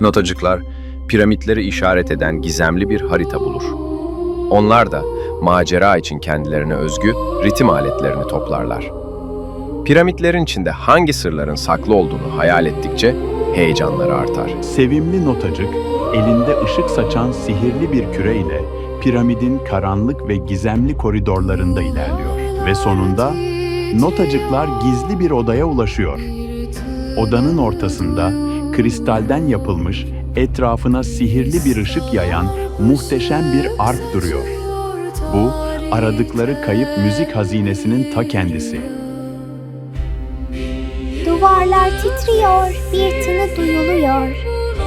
Notacıklar, piramitleri işaret eden gizemli bir harita bulur. Onlar da macera için kendilerine özgü ritim aletlerini toplarlar. Piramitlerin içinde hangi sırların saklı olduğunu hayal ettikçe heyecanları artar. Sevimli notacık, elinde ışık saçan sihirli bir küreyle piramidin karanlık ve gizemli koridorlarında ilerliyor. Ve sonunda notacıklar gizli bir odaya ulaşıyor. Odanın ortasında kristalden yapılmış, etrafına sihirli bir ışık yayan muhteşem bir ark duruyor. Bu, aradıkları kayıp müzik hazinesinin ta kendisi. Duvarlar titriyor, bir tını duyuluyor.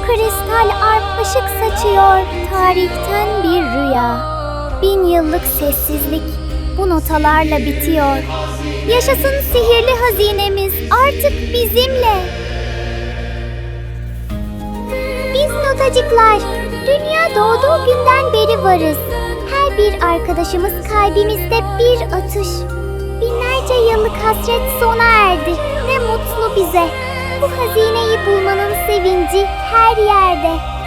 Kristal arp ışık saçıyor, tarihten bir rüya. Bin yıllık sessizlik bu notalarla bitiyor. Yaşasın sihirli hazinemiz artık bizimle. Biz notacıklar, dünya doğduğu günden beri varız. Her bir arkadaşımız kalbimizde bir atış. Binlerce yıllık hasret sona erdi. Ne mutlu bize. Bu hazineyi bulmanın sevinci her yerde.